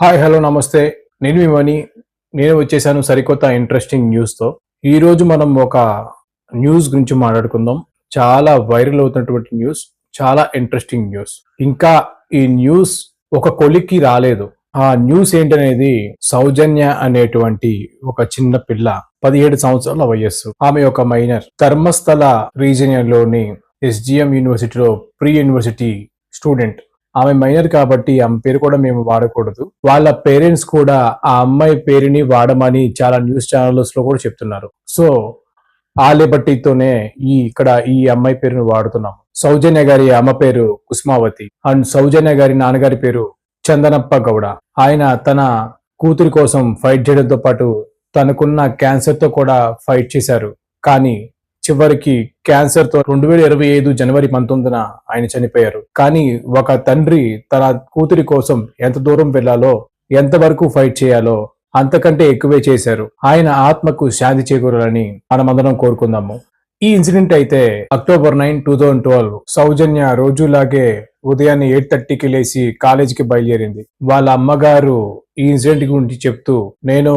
Hi hello నమస్తే. నేను ఇవని నేను వచ్చేసాను సరికొత్త ఇంట్రెస్టింగ్ న్యూస్తో ఈరోజు మనం ఒక న్యూస్ గురించి మాట్లాడుకుందాం. చాలా వైరల్ అవుతున్నటువంటి న్యూస్ చాలా ఇంట్రెస్టింగ్ న్యూస్ ఇంకా ఈ న్యూస్ ఒక కొలిక్కి రాలేదు. ఆ న్యూస్ ఏంటనేది సౌజన్య అనేటువంటి ఒక చిన్న పిల్ల పదిహేడు సంవత్సరాల వయస్సు. ఆమె ఒక మైనర్ ధర్మస్థల రీజియన్లోని ఎస్జిఎం యూనివర్సిటీలో ప్రీ యూనివర్సిటీ స్టూడెంట్ ఆమె మైనర్ కాబట్టి ఆమె పేరు కూడా మేము వాడకూడదు. వాళ్ళ పేరెంట్స్ కూడా ఆ అమ్మాయి పేరుని వాడమని చాలా న్యూస్ ఛానల్స్లో కూడా చెప్తున్నారు. సో ఆ ఈ ఇక్కడ ఈ అమ్మాయి పేరుని వాడుతున్నాం. సౌజన్య గారి అమ్మ పేరు కుస్మావతి అండ్ సౌజన్య గారి నాన్నగారి పేరు చందనప్ప గౌడ. ఆయన తన కూతురి కోసం ఫైట్ చేయడంతో పాటు తనకున్న క్యాన్సర్తో కూడా ఫైట్ చేశారు. కానీ చివరికి క్యాన్సర్తో రెండు వేల ఇరవై ఐదు జనవరి పంతొమ్మిదిన ఆయన చనిపోయారు. కానీ ఒక తండ్రి తన కూతురి కోసం ఎంత దూరం వెళ్ళాలో ఎంతవరకు ఫైట్ చేయాలో అంతకంటే ఎక్కువే చేశారు. ఆయన ఆత్మకు శాంతి చేకూరాలని మనమందరం కోరుకుందాము. ఈ ఇన్సిడెంట్ అయితే October nine two thousand twelve Soujanya రోజులాగే ఉదయాన్నే ఎయిట్ థర్టీకి లేచి కాలేజీకి బయలుదేరింది. వాళ్ళ అమ్మగారు ఈ ఇన్సిడెంట్ గురించి చెప్తూ నేను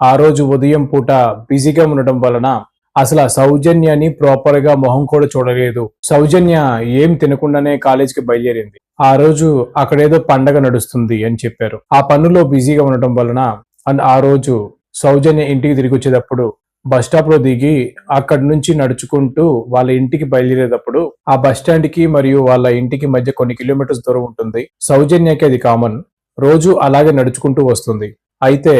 ఆ రోజు ఉదయం పూట బిజీగా ఉండడం వలన అసలు ఆ సౌజన్యాన్ని ప్రాపర్గా మొహం కూడా చూడలేదు. సౌజన్య ఏం తినకుండానే కాలేజీకి బయలుదేరింది. ఆ రోజు అక్కడేదో పండగ నడుస్తుంది అని చెప్పారు. ఆ పనులో బిజీగా ఉండటం వలన అండ్ ఆ రోజు సౌజన్య ఇంటికి తిరిగి వచ్చేటప్పుడు బస్ స్టాప్లో దిగి అక్కడి నుంచి నడుచుకుంటూ వాళ్ళ ఇంటికి బయలుదేరేటప్పుడు ఆ బస్ స్టాండ్కి మరియు వాళ్ళ ఇంటికి మధ్య కొన్ని కిలోమీటర్స్ దూరం ఉంటుంది. సౌజన్యకి అది కామన్. రోజు అలాగే నడుచుకుంటూ వస్తుంది. అయితే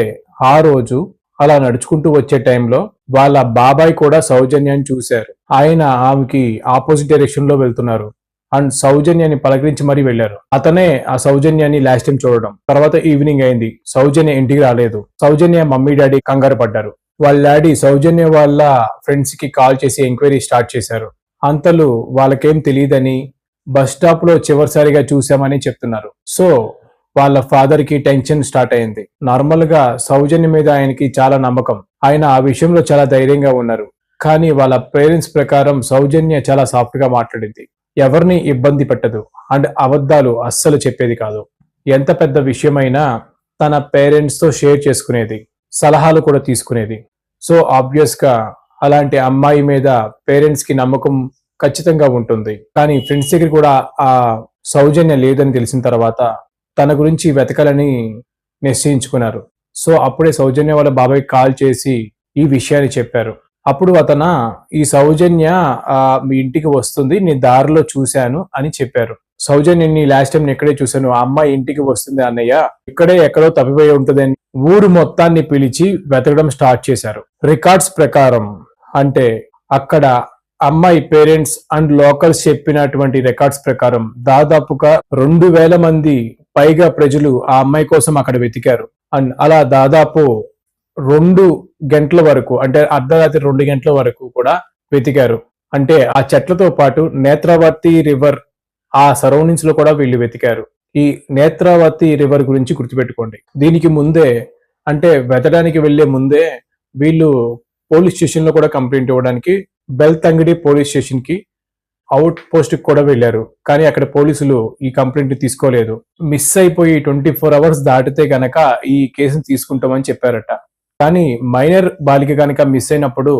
ఆ రోజు అలా నడుచుకుంటూ వచ్చే టైంలో వాళ్ళ బాబాయ్ కూడా సౌజన్యాన్ని చూశారు. ఆయన ఆమెకి ఆపోజిట్ డైరెక్షన్లో వెళ్తున్నారు. అండ్ సౌజన్యాన్ని పలకరించి మరీ వెళ్ళారు అతనే ఆ సౌజన్యాన్ని లాస్ట్ టైం చూడడం. తర్వాత ఈవినింగ్ అయింది. సౌజన్య ఇంటికి రాలేదు. సౌజన్య మమ్మీ డాడీ కంగారు పడ్డారు. వాళ్ళ డాడీ సౌజన్య వాళ్ళ ఫ్రెండ్స్కి కాల్ చేసి ఎంక్వైరీ స్టార్ట్ చేశారు. అంతలు వాళ్ళకేం తెలియదని బస్ స్టాప్లో చివరిసారిగా చూసామని చెప్తున్నారు. సో వాళ్ళ ఫాదర్కి టెన్షన్ స్టార్ట్ అయింది. నార్మల్గా సౌజన్య మీద ఆయనకి చాలా నమ్మకం. ఆయన ఆ విషయంలో చాలా ధైర్యంగా ఉన్నారు. కానీ వాళ్ళ పేరెంట్స్ ప్రకారం సౌజన్య చాలా సాఫ్ట్గా మాట్లాడింది. ఎవరిని ఇబ్బంది పెట్టదు. అండ్ అబద్ధాలు అస్సలు చెప్పేది కాదు. ఎంత పెద్ద విషయమైనా తన పేరెంట్స్తో షేర్ చేసుకునేది. సలహాలు కూడా తీసుకునేది. సో ఆబ్వియస్గా అలాంటి అమ్మాయి మీద పేరెంట్స్కి నమ్మకం ఖచ్చితంగా ఉంటుంది. కానీ ఫ్రెండ్స్ దగ్గర కూడా ఆ సౌజన్య లేదని తెలిసిన తర్వాత తన గురించి వెతకాలని నిశ్చయించుకున్నారు. సో అప్పుడే సౌజన్య వాళ్ళ బాబాయ్ కాల్ చేసి ఈ విషయాన్ని చెప్పారు. అప్పుడు అతన ఈ సౌజన్య మీ ఇంటికి వస్తుంది నీ దారిలో చూశాను అని చెప్పారు. సౌజన్య నీ లాస్ట్ టైం నేను ఇక్కడే చూశాను ఆ అమ్మాయి ఇంటికి వస్తుంది అన్నయ్య ఇక్కడే ఎక్కడో తప్పిపోయి ఉంటుందని ఊరు మొత్తాన్ని పిలిచి వెతకడం స్టార్ట్ చేశారు. రికార్డ్స్ ప్రకారం అంటే అక్కడ అమ్మాయి పేరెంట్స్ అండ్ లోకల్స్ చెప్పినటువంటి రికార్డ్స్ ప్రకారం దాదాపుగా రెండు వేల మంది పైగా ప్రజలు ఆ అమ్మాయి కోసం అక్కడ వెతికారు. అండ్ అలా దాదాపు రెండు గంటల వరకు అంటే అర్ధరాత్రి రెండు గంటల వరకు కూడా వెతికారు. అంటే ఆ చెట్లతో పాటు నేత్రావతి రివర్ ఆ సరౌండింగ్స్లో కూడా వీళ్ళు వెతికారు. ఈ నేత్రావతి రివర్ గురించి గుర్తుపెట్టుకోండి. దీనికి ముందే అంటే వెతడానికి వెళ్ళే ముందే వీళ్ళు పోలీస్ స్టేషన్లో కూడా కంప్లైంట్ ఇవ్వడానికి బెల్తంగిడి పోలీస్ స్టేషన్కి అవుట్ పోస్ట్ కూడా వెళ్ళారు. కానీ అక్కడ పోలీసులు ఈ కంప్లైంట్ తీసుకోలేదు. మిస్ అయిపోయి ట్వంటీ ఫోర్ అవర్స్ దాటితే గనక ఈ కేసును తీసుకుంటామని చెప్పారట. కానీ మైనర్ బాలిక కనుక మిస్ అయినప్పుడు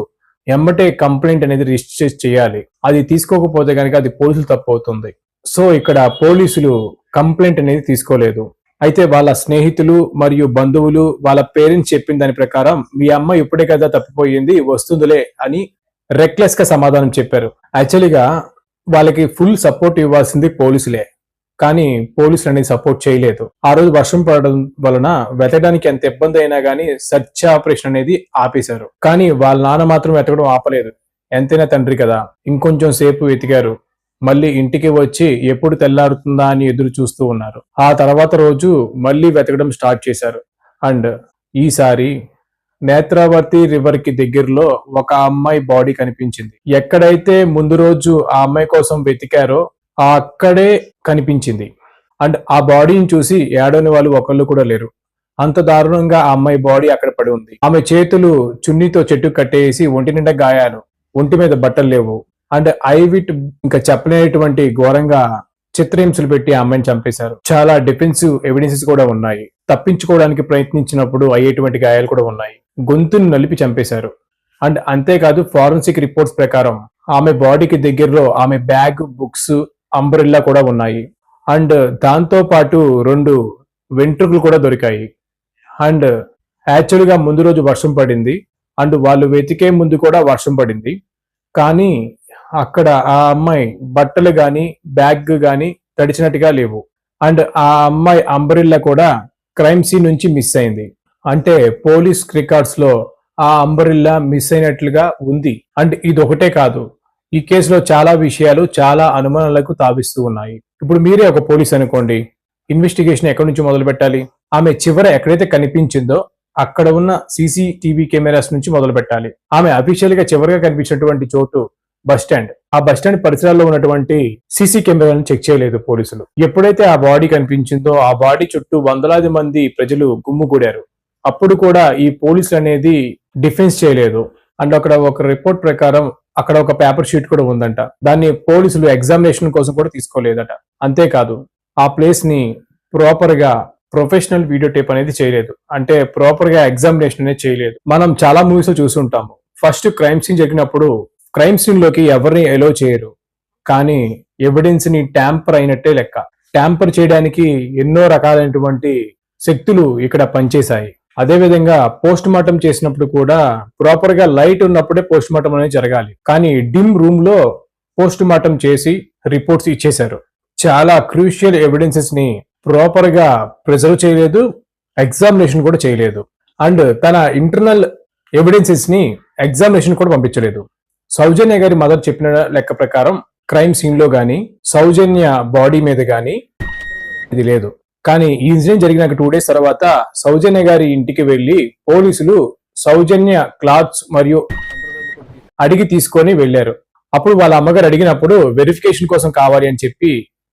ఎమ్మటే కంప్లైంట్ అనేది రిజిస్టర్ చేయాలి. అది తీసుకోకపోతే కనుక అది పోలీసులు తప్పు అవుతుంది. సో ఇక్కడ పోలీసులు కంప్లైంట్ అనేది తీసుకోలేదు. అయితే వాళ్ళ స్నేహితులు మరియు బంధువులు వాళ్ళ పేరెంట్స్ చెప్పిన దాని ప్రకారం మీ అమ్మ ఇప్పుడే కదా తప్పిపోయింది వస్తుందిలే అని రెక్లెస్గా సమాధానం చెప్పారు. యాక్చువల్గా వాళ్ళకి ఫుల్ సపోర్ట్ ఇవ్వాల్సింది పోలీసులే. కానీ పోలీసులు అనేది సపోర్ట్ చేయలేదు. ఆ రోజు వర్షం పడడం వలన వెతకడానికి ఎంత ఇబ్బంది అయినా కానీ సర్చ్ ఆపరేషన్ అనేది ఆపేశారు. కానీ వాళ్ళ నాన్న మాత్రం వెతకడం ఆపలేదు. ఎంతైనా తండ్రి కదా. ఇంకొంచెం సేపు వెతికారు. మళ్ళీ ఇంటికి వచ్చి ఎప్పుడు తెల్లారుతుందా అని ఎదురు చూస్తూ ఉన్నారు. ఆ తర్వాత రోజు మళ్ళీ వెతకడం స్టార్ట్ చేశారు. అండ్ ఈసారి నేత్రావతి రివర్కి దగ్గరలో ఒక అమ్మాయి బాడీ కనిపించింది. ఎక్కడైతే ముందు రోజు ఆ అమ్మాయి కోసం వెతికారో ఆ అక్కడే కనిపించింది. అండ్ ఆ బాడీని చూసి ఏడోని వాళ్ళు ఒకళ్ళు కూడా లేరు. అంత దారుణంగా ఆ అమ్మాయి బాడీ అక్కడ పడి ఉంది. ఆమె చేతులు చున్నీతో చెట్టు కట్టేసి ఒంటి నిండా గాయాలు. ఒంటి మీద బట్టలు లేవు. అండ్ ఐ విట్ ఇంకా చెప్పలేనటువంటి ఘోరంగా చిత్రహింసలు పెట్టి ఆ అమ్మాయిని చంపేశారు. చాలా డిఫెన్సివ్ ఎవిడెన్సెస్ కూడా ఉన్నాయి. తప్పించుకోవడానికి ప్రయత్నించినప్పుడు అయ్యేటువంటి గాయాలు కూడా ఉన్నాయి. గొంతును నలిపి చంపేశారు. అండ్ అంతేకాదు ఫారెన్సిక్ రిపోర్ట్స్ ప్రకారం ఆమె బాడీకి దగ్గరలో ఆమె బ్యాగ్ బుక్స్ అంబ్రెల్లా కూడా ఉన్నాయి. అండ్ దాంతో పాటు రెండు వెంట్రుకలు కూడా దొరికాయి. అండ్ యాక్చువల్గా ముందు రోజు వర్షం పడింది. అండ్ వాళ్ళు వెతికే ముందు కూడా వర్షం పడింది. కానీ అక్కడ ఆ అమ్మాయి బట్టలు కానీ బ్యాగ్ కానీ తడిచినట్టుగా లేవు. అండ్ ఆ అమ్మాయి అంబ్రిల్లా కూడా క్రైమ్ సీన్ నుంచి మిస్ అయింది. అంటే పోలీస్ రికార్డ్స్లో ఆ అంబరిల్లా మిస్ అయినట్లుగా ఉంది. అండ్ ఇది ఒకటే కాదు ఈ కేసులో చాలా విషయాలు చాలా అనుమానాలకు తావిస్తూ ఉన్నాయి. ఇప్పుడు మీరే ఒక పోలీస్ అనుకోండి ఇన్వెస్టిగేషన్ ఎక్కడి నుంచి మొదలు పెట్టాలి? ఆమె చివర ఎక్కడైతే కనిపించిందో అక్కడ ఉన్న సీసీటీవీ కెమెరాస్ నుంచి మొదలు పెట్టాలి. ఆమె అఫీషియల్గా చివరిగా కనిపించినటువంటి చోటు బస్ స్టాండ్. ఆ బస్ స్టాండ్ పరిసరాల్లో ఉన్నటువంటి సీసీ కెమెరాలను చెక్ చేయలేదు పోలీసులు. ఎప్పుడైతే ఆ బాడీ కనిపించిందో ఆ బాడీ చుట్టూ వందలాది మంది ప్రజలు గుమ్ముగూడారు. అప్పుడు కూడా ఈ పోలీసులు అనేది డిఫెన్స్ చేయలేదు. అండ్ అక్కడ ఒక రిపోర్ట్ ప్రకారం అక్కడ ఒక పేపర్ షీట్ కూడా ఉందంట. దాన్ని పోలీసులు ఎగ్జామినేషన్ కోసం కూడా తీసుకోలేదట. అంతేకాదు ఆ ప్లేస్ని ప్రాపర్గా ప్రొఫెషనల్ వీడియో టేప్ అనేది చేయలేదు. అంటే ప్రాపర్గా ఎగ్జామినేషన్ అనేది చేయలేదు. మనం చాలా మూవీస్లో చూసుంటాము. ఫస్ట్ క్రైమ్ సీన్ జరిగినప్పుడు క్రైమ్ సీన్లోకి ఎవరిని ఎలో చేయరు. కానీ ఎవిడెన్స్ని ట్యాంపర్ అయినట్టే లెక్క. ట్యాంపర్ చేయడానికి ఎన్నో రకాలైనటువంటి శక్తులు ఇక్కడ పనిచేశాయి. అదేవిధంగా పోస్ట్ మార్టం చేసినప్పుడు కూడా ప్రాపర్గా లైట్ ఉన్నప్పుడే పోస్ట్ మార్టం అనేది జరగాలి. కానీ డిమ్ రూమ్లో పోస్ట్ మార్టం చేసి రిపోర్ట్స్ ఇచ్చేశారు. చాలా క్రూషియల్ ఎవిడెన్సెస్ని ప్రాపర్గా ప్రిజర్వ్ చేయలేదు ఎగ్జామినేషన్ కూడా చేయలేదు. అండ్ తన ఇంటర్నల్ ఎవిడెన్సెస్ని ఎగ్జామినేషన్ కూడా పంపించలేదు. సౌజన్య గారి మదర్ చెప్పిన లెక్క ప్రకారం క్రైమ్ సీన్లో గాని సౌజన్య బాడీ మీద గాని ఇది లేదు. కానీ ఈ ఇన్సిడెంట్ జరిగిన టూ డేస్ తర్వాత సౌజన్య గారి ఇంటికి వెళ్ళి పోలీసులు సౌజన్య క్లాత్స్ మరియు అడిగి తీసుకొని వెళ్ళారు అప్పుడు వాళ్ళ అమ్మగారు అడిగినప్పుడు వెరిఫికేషన్ కోసం కావాలి అని చెప్పి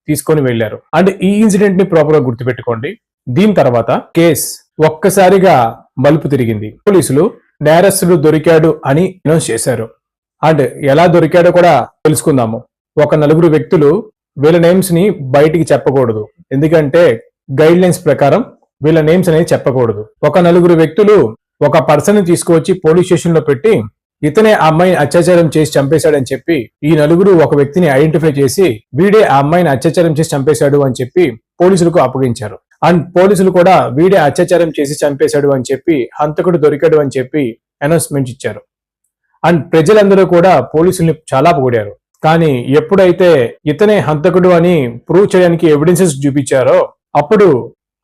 తీసుకొని వెళ్ళారు అండ్ ఈ ఇన్సిడెంట్ని ప్రాపర్గా గుర్తుపెట్టుకోండి. దీని తర్వాత కేస్ ఒక్కసారిగా మలుపు తిరిగింది. పోలీసులు నేరస్తుడు దొరికాడు అని అనౌన్స్ చేశారు. అండ్ ఎలా దొరికాడో కూడా తెలుసుకుందాము. ఒక నలుగురు వ్యక్తులు వీళ్ళ నేమ్స్ని బయటికి చెప్పకూడదు. ఎందుకంటే గైడ్ లైన్స్ ప్రకారం వీళ్ళ నేమ్స్ అనేది చెప్పకూడదు. ఒక నలుగురు వ్యక్తులు ఒక పర్సన్ తీసుకువచ్చి పోలీస్ స్టేషన్లో పెట్టి ఇతనే ఆ అమ్మాయిని అత్యాచారం చేసి చంపేశాడని చెప్పి ఈ నలుగురు ఒక వ్యక్తిని ఐడెంటిఫై చేసి వీడే ఆ అమ్మాయిని అత్యాచారం చేసి చంపేశాడు అని చెప్పి పోలీసులకు అప్పగించారు. అండ్ పోలీసులు కూడా వీడే అత్యాచారం చేసి చంపేశాడు అని చెప్పి హంతకుడు దొరికాడు అని చెప్పి అనౌన్స్మెంట్ ఇచ్చారు. అండ్ ప్రజలందరూ కూడా పోలీసుల్ని చాలా పొగిడారు. కానీ ఎప్పుడైతే ఇతనే హంతకుడు అని ప్రూవ్ చేయడానికి ఎవిడెన్సెస్ చూపించారో అప్పుడు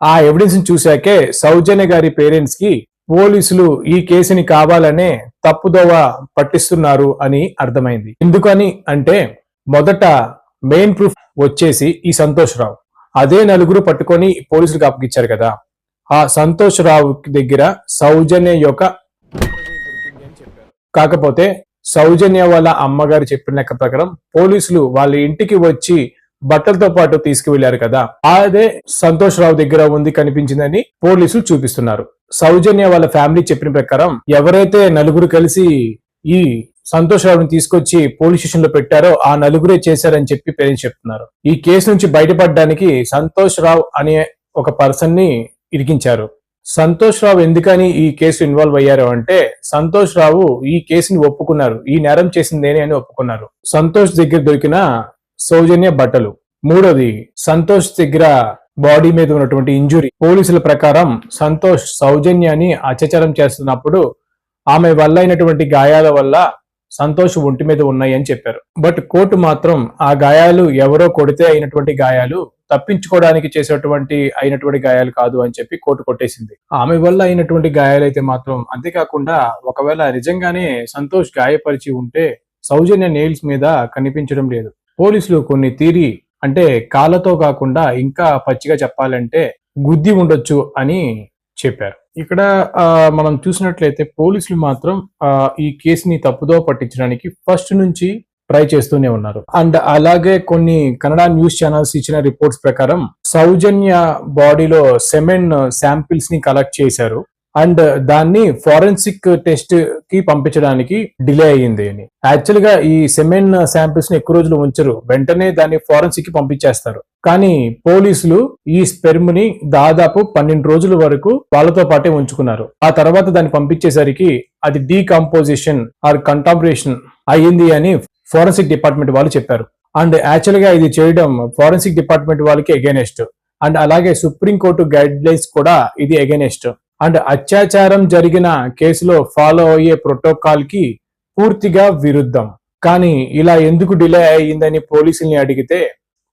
ఆ ఎవిడెన్స్ చూశాకే సౌజన్య గారి పేరెంట్స్కి పోలీసులు ఈ కేసుని కావాలనే తప్పుదోవ పట్టిస్తున్నారు అని అర్థమైంది. ఎందుకని అంటే మొదట మెయిన్ ప్రూఫ్ వచ్చేసి ఈ సంతోష్ రావు. అదే నలుగురు పట్టుకొని పోలీసులకు అప్పగిచ్చారు కదా. ఆ సంతోష్ రావు దగ్గర సౌజన్య యొక్క కాకపోతే సౌజన్య వాళ్ళ అమ్మగారు చెప్పిన లెక్క ప్రకారం పోలీసులు వాళ్ళ ఇంటికి వచ్చి బట్టలతో పాటు తీసుకువెళ్ళారు కదా అదే సంతోష్ రావు దగ్గర ఉంది కనిపించిందని పోలీసులు చూపిస్తున్నారు. సౌజన్య వాళ్ళ ఫ్యామిలీ చెప్పిన ప్రకారం ఎవరైతే నలుగురు కలిసి ఈ సంతోష్ రావుని తీసుకొచ్చి పోలీస్ స్టేషన్లో పెట్టారో ఆ నలుగురే చేశారని చెప్పి పేరెంట్స్ చెప్తున్నారు. ఈ కేసు నుంచి బయటపడడానికి సంతోష్ రావు అనే ఒక పర్సన్ని ఇరికించారు. సంతోష్ రావు ఎందుకని ఈ కేసు ఇన్వాల్వ్ అయ్యారు అంటే సంతోష్ రావు ఈ కేసుని ఒప్పుకున్నారు ఈ నేరం చేసిందేనే అని ఒప్పుకున్నారు. సంతోష్ దగ్గర దొరికిన సౌజన్య బట్టలు. మూడోది సంతోష్ దగ్గర బాడీ మీద ఉన్నటువంటి ఇంజురీ. పోలీసుల ప్రకారం సంతోష్ సౌజన్యాన్ని అత్యాచారం చేస్తున్నప్పుడు ఆమె వల్ల అయినటువంటి గాయాల వల్ల సంతోష్ ఒంటి మీద ఉన్నాయి అని చెప్పారు. బట్ కోర్టు మాత్రం ఆ గాయాలు ఎవరో కొడితే అయినటువంటి గాయాలు తప్పించుకోవడానికి చేసేటువంటి అయినటువంటి గాయాలు కాదు అని చెప్పి కోర్టు కొట్టేసింది. ఆమె వల్ల అయినటువంటి గాయాలు అయితే మాత్రం అంతేకాకుండా ఒకవేళ నిజంగానే సంతోష్ గాయపరిచి ఉంటే సౌజన్య నెయిల్స్ మీద కనిపించడం లేదు. పోలీసులు కొన్ని తీరి అంటే కాళ్ళతో కాకుండా ఇంకా పచ్చిగా చెప్పాలంటే గుద్ది ఉండొచ్చు అని చెప్పారు. ఇక్కడ ఆ, మనం చూసినట్లయితే పోలీసులు మాత్రం ఈ కేసుని తప్పుదో పట్టించడానికి ఫస్ట్ నుంచి ట్రై చేస్తూనే ఉన్నారు. అండ్ అలాగే కొన్ని కన్నడ న్యూస్ ఛానల్స్ ఇచ్చిన రిపోర్ట్స్ ప్రకారం సౌజన్య బాడీలో సెమెన్ శాంపిల్స్ని కలెక్ట్ చేశారు. అండ్ దాన్ని ఫారెన్సిక్ టెస్ట్కి పంపించడానికి డిలే అయ్యింది అని. యాక్చువల్గా ఈ సెమెన్ శాంపిల్స్ని ఎక్కువ రోజులు ఉంచరు. వెంటనే దాన్ని ఫారెన్సిక్కి పంపించేస్తారు. కానీ పోలీసులు ఈ స్పెర్మ్ని దాదాపు పన్నెండు రోజుల వరకు వాళ్ళతో పాటే ఉంచుకున్నారు. ఆ తర్వాత దాన్ని పంపించేసరికి అది డీకంపోజిషన్ ఆర్ కంటామినేషన్ అయ్యింది అని ఫారెన్సిక్ డిపార్ట్మెంట్ వాళ్ళు చెప్పారు. అండ్ యాక్చువల్గా ఇది చేయడం ఫారెన్సిక్ డిపార్ట్మెంట్ వాళ్ళకి అగేనెస్ట్ అండ్ అలాగే సుప్రీంకోర్టు గైడ్ లైన్స్ కూడా ఇది అగేనెస్ట్ అండ్ అత్యాచారం జరిగిన కేసులో ఫాలో అయ్యే ప్రోటోకాల్కి పూర్తిగా విరుద్ధం. కానీ ఇలా ఎందుకు డిలే అయ్యిందని పోలీసుల్ని అడిగితే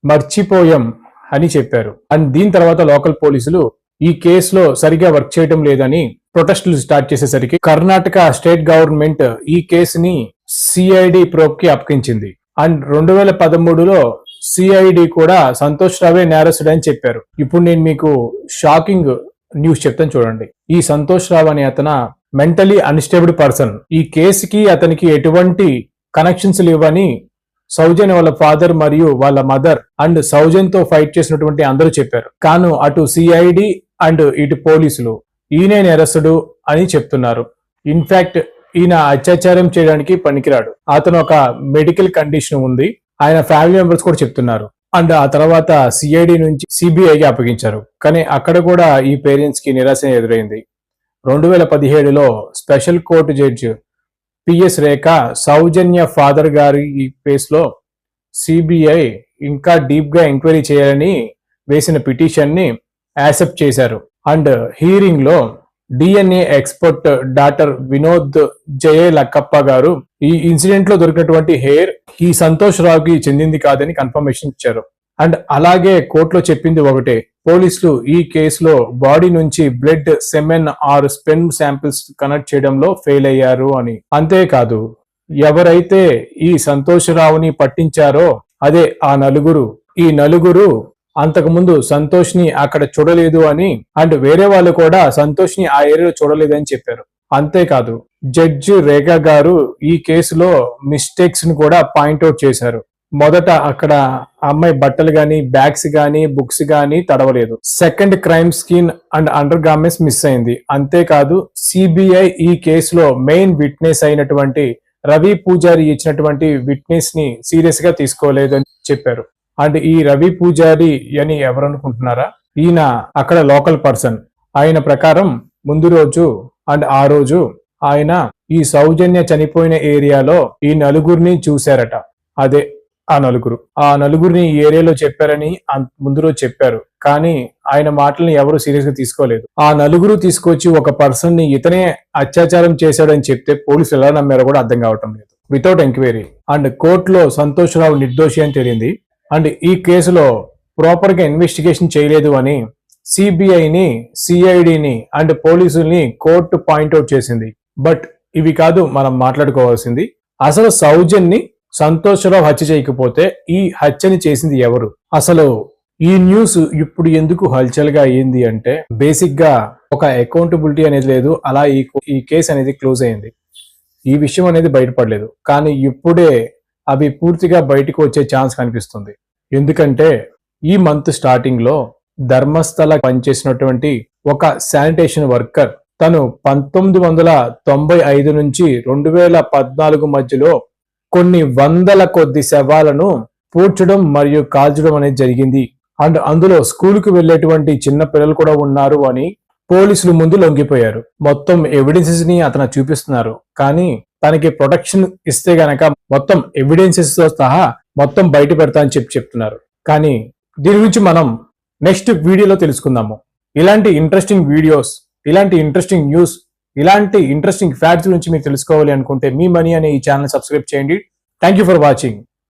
మర్చిపోయాం అని చెప్పారు. అండ్ దీని తర్వాత లోకల్ పోలీసులు ఈ కేసులో సరిగా వర్క్ చేయడం లేదని ప్రొటెస్టులు స్టార్ట్ చేసేసరికి కర్ణాటక స్టేట్ గవర్నమెంట్ ఈ కేసుని సిఐడి ప్రోబ్కి అప్పగించింది. అండ్ రెండు వేల పదమూడులో సిఐడి కూడా సంతోష్ రావే నేరస్తుడని చెప్పారు. ఇప్పుడు నేను మీకు షాకింగ్ న్యూస్ చెప్తాను చూడండి. ఈ సంతోష్ రావు అనే అతను మెంటలీ అన్స్టేబుల్ పర్సన్. ఈ కేసుకి అతనికి ఎటువంటి కనెక్షన్స్ లేవని సౌజన్ వాళ్ళ ఫాదర్ మరియు వాళ్ళ మదర్ అండ్ సౌజన్తో ఫైట్ చేసినటువంటి అందరూ చెప్పారు. కాను అటు సిఐడి అండ్ ఇటు పోలీసులు ఈయనే నేరస్తుడు అని చెప్తున్నారు. ఇన్ఫాక్ట్ ఈయన అత్యాచారం చేయడానికి పనికిరాడు. అతను ఒక మెడికల్ కండిషన్ ఉంది. ఆయన ఫ్యామిలీ మెంబర్స్ కూడా చెప్తున్నారు. అండ్ ఆ తర్వాత సిఐడి నుంచి సిబిఐకి అప్పగించారు. కానీ అక్కడ కూడా ఈ పేరెంట్స్కి నిరాశ ఎదురైంది. రెండు వేల పదిహేడులో special court judge PS Rekha Sowjanya father గారి కేసులో సిబిఐ ఇంకా డీప్గా ఎంక్వైరీ చేయాలని వేసిన పిటిషన్ని యాక్సెప్ట్ చేశారు. And హీరింగ్లో DNA expert doctor Vinod Jaya Lakkappa గారు ఈ ఇన్సిడెంట్లో దొరికినటువంటి హెయిర్ ఈ సంతోష్ రావుకి చెందింది కాదని కన్ఫర్మేషన్ ఇచ్చారు. అండ్ అలాగే కోర్టులో చెప్పింది ఒకటే పోలీసులు ఈ కేసులో బాడీ నుంచి blood semen or sperm samples connect చేయడంలో ఫెయిల్ అయ్యారు అని. అంతేకాదు ఎవరైతే ఈ సంతోషరావుని పట్టించారో అదే ఆ నలుగురు. ఈ నలుగురు అంతకుముందు సంతోష్ని అక్కడ చూడలేదు అని అండ్ వేరే వాళ్ళు కూడా సంతోష్ని ఆ ఏరియాలో చూడలేదని చెప్పారు. అంతేకాదు జడ్జి రేఖా గారు ఈ కేసులో మిస్టేక్స్ని కూడా పాయింట్అవుట్ చేశారు. మొదట అక్కడ అమ్మాయి బట్టలు గాని బ్యాగ్స్ గాని బుక్స్ గాని తడవలేదు. Second crime scene and undergarments miss అయింది. అంతేకాదు సిబిఐ ఈ కేసులో మెయిన్ విట్నెస్ అయినటువంటి రవి పూజారి ఇచ్చినటువంటి విట్నెస్ని సీరియస్గా తీసుకోలేదు అని చెప్పారు. అండ్ ఈ రవి పూజారి అని ఎవరనుకుంటున్నారా? ఈయన అక్కడ లోకల్ పర్సన్. ఆయన ప్రకారం ముందు రోజు అండ్ ఆ రోజు ఆయన ఈ సౌజన్య చనిపోయిన ఏరియాలో ఈ నలుగురిని చూశారట. అదే ఆ నలుగురు. ఆ నలుగురిని ఈ ఏరియాలో చెప్పారని ముందు రోజు చెప్పారు. కానీ ఆయన మాటల్ని ఎవరు సీరియస్గా తీసుకోలేదు. ఆ నలుగురు తీసుకొచ్చి ఒక పర్సన్ని ఇతనే అత్యాచారం చేశాడని చెప్తే పోలీసులు ఎలా నమ్మారో కూడా అర్థం కావటం లేదు. Without enquiry. అండ్ కోర్టులో సంతోష్ రావు నిర్దోషి అని తెలియంది అండ్ ఈ కేసులో ప్రాపర్గా ఇన్వెస్టిగేషన్ చేయలేదు అని సిబిఐని సిఐడిని అండ్ పోలీసుల్ని కోర్టు పాయింట్అవుట్ చేసింది. బట్ ఇవి కాదు మనం మాట్లాడుకోవాల్సింది. అసలు సౌజన్ని సంతోషరావు హత్య చేయకపోతే ఈ హత్యని చేసింది ఎవరు? అసలు ఈ న్యూస్ ఇప్పుడు ఎందుకు హల్చల్గా అయ్యింది అంటే బేసిక్గా ఒక అకౌంటబిలిటీ అనేది లేదు. అలా ఈ ఈ కేసు అనేది క్లోజ్ అయింది. ఈ విషయం అనేది బయటపడలేదు. కానీ ఇప్పుడే అవి పూర్తిగా బయటకు వచ్చే ఛాన్స్ కనిపిస్తుంది. ఎందుకంటే ఈ మంత్ స్టార్టింగ్లో ధర్మస్థల పనిచేసినటువంటి ఒక శానిటేషన్ వర్కర్ తను పంతొమ్మిది వందల తొంభై ఐదు నుంచి రెండు వేల పద్నాలుగు మధ్యలో కొన్ని వందల కొద్ది శవాలను పూడ్చడం మరియు కాల్చడం అనేది జరిగింది. అండ్ అందులో స్కూల్కి వెళ్ళేటువంటి వెళ్ళేటువంటి చిన్న పిల్లలు కూడా ఉన్నారు అని పోలీసులు ముందు లొంగిపోయారు. మొత్తం ఎవిడెన్సెస్ని అతను చూపిస్తున్నారు. కానీ తనకి ప్రొటెక్షన్ ఇస్తే గనక మొత్తం ఎవిడెన్సెస్తో సహా మొత్తం బయట పెడతా అని చెప్పి చెప్తున్నారు. కానీ దీని గురించి మనం నెక్స్ట్ వీడియోలో తెలుసుకుందాము. ఇలాంటి ఇంట్రెస్టింగ్ వీడియోస్ ఇలాంటి ఇంట్రెస్టింగ్ న్యూస్ ఇలాంటి ఇంట్రెస్టింగ్ ఫ్యాక్ట్స్ గురించి మీరు తెలుసుకోవాలి అనుకుంటే మీ మనీ అనే ఈ ఛానల్ సబ్స్క్రైబ్ చేయండి. Thank you for watching